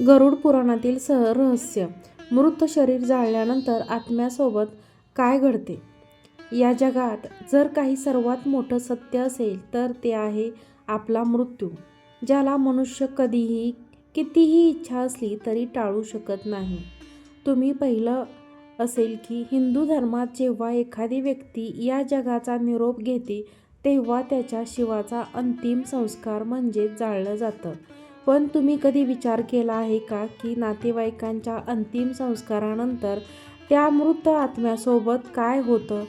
गरुड पुराणातील सह रहस्य. मृत शरीर जाळल्यानंतर आत्म्यासोबत काय घडते? या जगात जर काही सर्वात मोठं सत्य असेल तर ते आहे आपला मृत्यू ज्याला मनुष्य कधीही कितीही इच्छा असली तरी टाळू शकत नाही. तुम्ही पहिलं असेल की हिंदू धर्मात जेव्हा एखादी व्यक्ती या जगाचा निरोप घेते तेव्हा त्याच्या शिवाचा अंतिम संस्कार म्हणजे जाळलं जातं. पण तुम्ही कधी विचार केला आहे का की नातेवाईकांच्या अंतिम संस्कारानंतर त्या मृत आत्म्यासोबत काय होतं?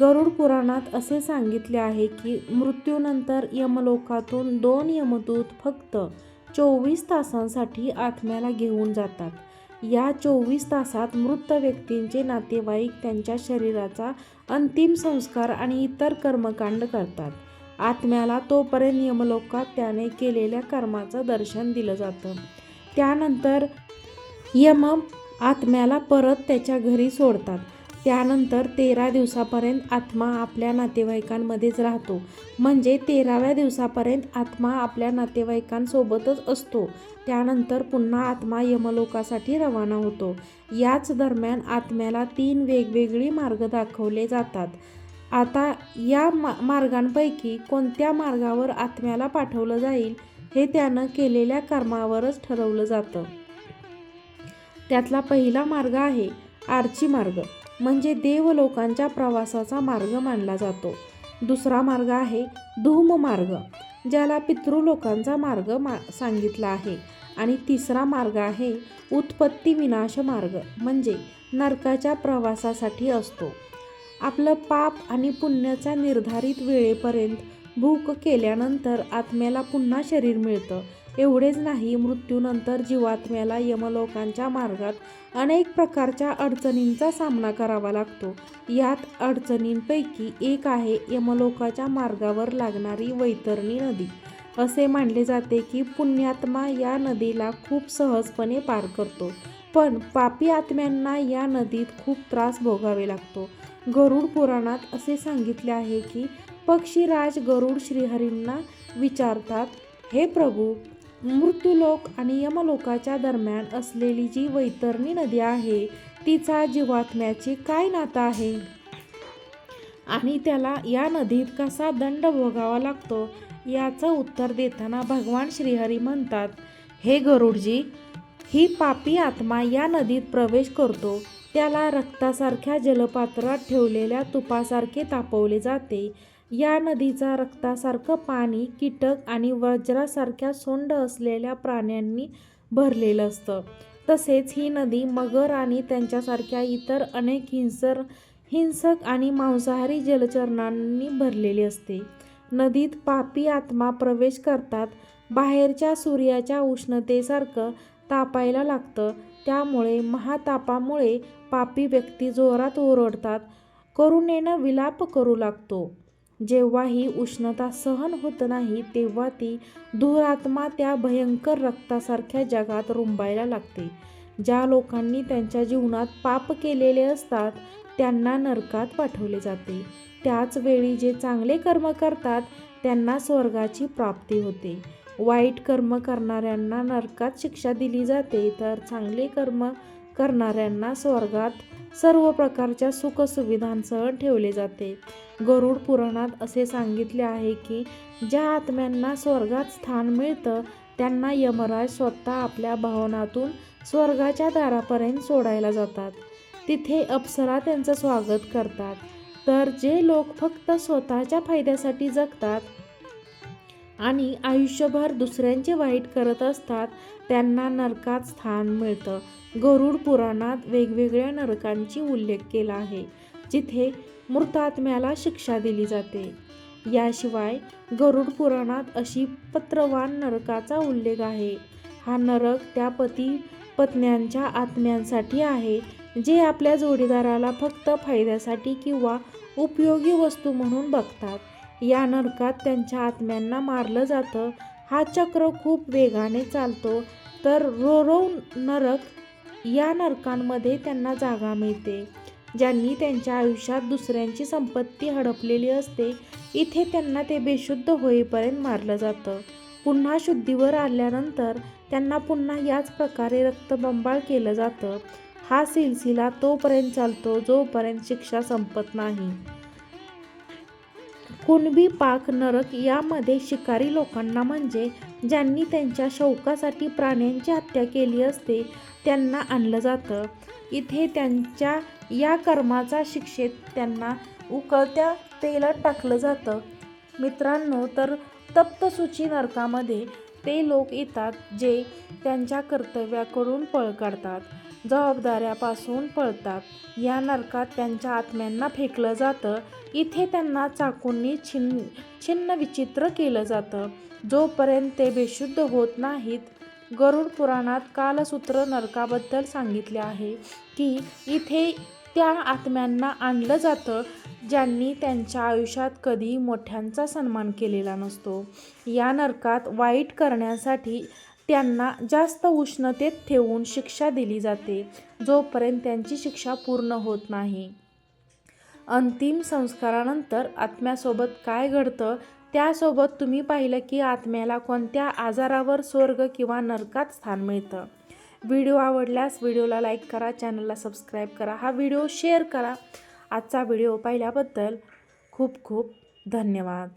गरुड पुराणात असे सांगितले आहे की मृत्यूनंतर यमलोकातून दोन यमदूत फक्त चोवीस तासांसाठी आत्म्याला घेऊन जातात. या चोवीस तासात मृत व्यक्तींचे नातेवाईक त्यांच्या शरीराचा अंतिम संस्कार आणि इतर कर्मकांड करतात. आत्म्याला तोपर्यंत यमलोकात त्याने केलेल्या कर्माचं दर्शन दिलं जातं. त्यानंतर यम आत्म्याला परत त्याच्या घरी सोडतात. त्यानंतर तेरा दिवसापर्यंत आत्मा आपल्या नातेवाईकांमध्येच राहतो. म्हणजे तेराव्या दिवसापर्यंत आत्मा आपल्या नातेवाईकांसोबतच असतो. त्यानंतर पुन्हा आत्मा यमलोकासाठी रवाना होतो. याच दरम्यान आत्म्याला तीन वेगवेगळी मार्ग दाखवले जातात. आता या मा मार्गांपैकी कोणत्या मार्गावर आत्म्याला पाठवलं जाईल हे त्यानं केलेल्या कर्मावरच ठरवलं जातं. त्यातला पहिला मार्ग आहे आर्ची मार्ग म्हणजे देवलोकांच्या प्रवासाचा मार्ग मानला जातो. दुसरा मार्ग आहे धूम मार्ग ज्याला पितृलोकांचा मार्ग मा सांगितला आहे. आणि तिसरा मार्ग आहे उत्पत्ती विनाश मार्ग म्हणजे नरकाच्या प्रवासासाठी असतो. आपलं पाप आणि पुण्याचा निर्धारित वेळेपर्यंत भूक केल्यानंतर आत्म्याला पुन्हा शरीर मिळतं. एवढेच नाही मृत्यूनंतर जीवात्म्याला यमलोकांच्या मार्गात अनेक प्रकारच्या अडचणींचा सामना करावा लागतो. यात अडचणींपैकी एक आहे यमलोकाच्या मार्गावर लागणारी वैतरणी नदी. असे मानले जाते की पुण्यात्मा या नदीला खूप सहजपणे पार करतो पण पापी आत्म्यांना या नदीत खूप त्रास भोगावे लागतो. गरुड पुराणात असे सांगितले आहे की पक्षीराज गरुड श्रीहरींना विचारतात हे प्रभू मृत्यूलोक आणि यमलोकाच्या दरम्यान असलेली जी वैतरणी नदी आहे तिचा जीवात्म्याची काय नातं आहे? आणि त्याला या नदीत कसा दंड भोगावा लागतो याचं उत्तर देताना भगवान श्रीहरी म्हणतात हे गरुडजी ही पापी आत्मा या नदीत प्रवेश करतो. त्याला रक्तासारख्या जलपात्रात ठेवलेल्या तुपासारखे तापवले जाते. या नदीचा रक्तासारखं पाणी कीटक आणि वज्रासारख्या सोंड असलेल्या प्राण्यांनी भरलेलं असतं. तसेच ही नदी मगर आणि त्यांच्यासारख्या इतर अनेक हिंसर हिंसक आणि मांसाहारी जलचरांनी भरलेली असते. नदीत पापी आत्मा प्रवेश करतात. बाहेरच्या सूर्याच्या उष्णतेसारखं तापायला लागतं. त्यामुळे महातापामुळे पापी व्यक्ती जोरात ओरडतात. करुणेनं विलाप करू लागतो. जेव्हा ही उष्णता सहन होत नाही तेव्हा ती दुरात्मा त्या भयंकर रक्तासारख्या जगात रुंबायला लागते. ज्या लोकांनी त्यांच्या जीवनात पाप केलेले असतात त्यांना नरकात पाठवले जाते. त्याच वेळी जे चांगले कर्म करतात त्यांना स्वर्गाची प्राप्ती होते. वाईट कर्म करणाऱ्यांना नरकात शिक्षा दिली जाते. तर चांगले कर्म करणाऱ्यांना स्वर्गात सर्व प्रकारच्या सुखसुविधांसह ठेवले जाते. गरुड पुराणात असे सांगितले आहे की ज्या आत्म्यांना स्वर्गात स्थान मिळतं त्यांना यमराज स्वतः आपल्या भावनातून स्वर्गाच्या दारापर्यंत सोडायला जातात. तिथे अप्सरा त्यांचं स्वागत करतात. तर जे लोक फक्त स्वतःच्या फायद्यासाठी जगतात आणि आयुष्यभर दुसऱ्यांचे वाईट करत असतात त्यांना नरकात स्थान मिळतं. गरुड पुराणात वेगवेगळ्या नरकांची उल्लेख केला आहे जिथे मृतात्म्याला शिक्षा दिली जाते. याशिवाय गरुड पुराणात अशी पत्रवान नरकाचा उल्लेख आहे. हा नरक त्या पती पत्न्यांच्या आत्म्यांसाठी आहे जे आपल्या जोडीदाराला फक्त फायद्यासाठी किंवा उपयोगी वस्तू म्हणून बघतात. या नरकात त्यांच्या आत्म्यांना मारलं जातं. हा चक्र खूप वेगाने चालतो. तर रोरो नरक या नरकांमध्ये त्यांना जागा मिळते. ज्यांनी त्यांच्या आयुष्यात दुसऱ्यांची संपत्ती हडपलेली असते इथे त्यांना ते बेशुद्ध होईपर्यंत मारलं जातं. पुन्हा शुद्धीवर आल्यानंतर त्यांना पुन्हा याच प्रकारे रक्तबंबाळ केलं जातं. हा सिलसिला तोपर्यंत चालतो जोपर्यंत शिक्षा संपत नाही. कुणबी पाक नरक यामध्ये शिकारी लोकांना म्हणजे ज्यांनी त्यांच्या शौकासाठी प्राण्यांची हत्या केली असते त्यांना आणलं जातं. इथे त्यांच्या या कर्माचा शिक्षेत त्यांना उकळत्या तेलात टाकलं जातं. मित्रांनो तर तप्तसूची नरकामध्ये ते लोक येतात जे त्यांच्या कर्तव्याकडून पळ काढतात जबाबदाऱ्यापासून पळतात. या नरकात त्यांच्या आत्म्यांना फेकलं जातं. इथे त्यांना चाकूंनी छिन्न छिन्न विचित्र केलं जातं. जोपर्यंत ते बेशुद्ध होत नाहीत गरुड पुराणात कालसूत्र नरकाबद्दल सांगितले आहे की इथे त्या आत्म्यांना आणलं जातं ज्यांनी त्यांच्या आयुष्यात कधी मोठ्यांचा सन्मान केलेला नसतो. या नरकात वाईट करण्यासाठी त्यांना जास्त उष्णतेत ठेवून शिक्षा दिली जाते जोपर्यंत त्यांची शिक्षा पूर्ण होत नाही. अंतिम संस्कारानंतर आत्म्यासोबत काय घडतं? त्यासोबत तुम्ही पाहिलं की आत्म्याला कोणत्या आजारावर स्वर्ग किंवा नरकात स्थान मिळतं. व्हिडिओ आवडल्यास व्हिडिओला लाईक करा चॅनलला सबस्क्राईब करा. हा व्हिडिओ शेअर करा. आजचा व्हिडिओ पाहिल्याबद्दल खूप खूप धन्यवाद.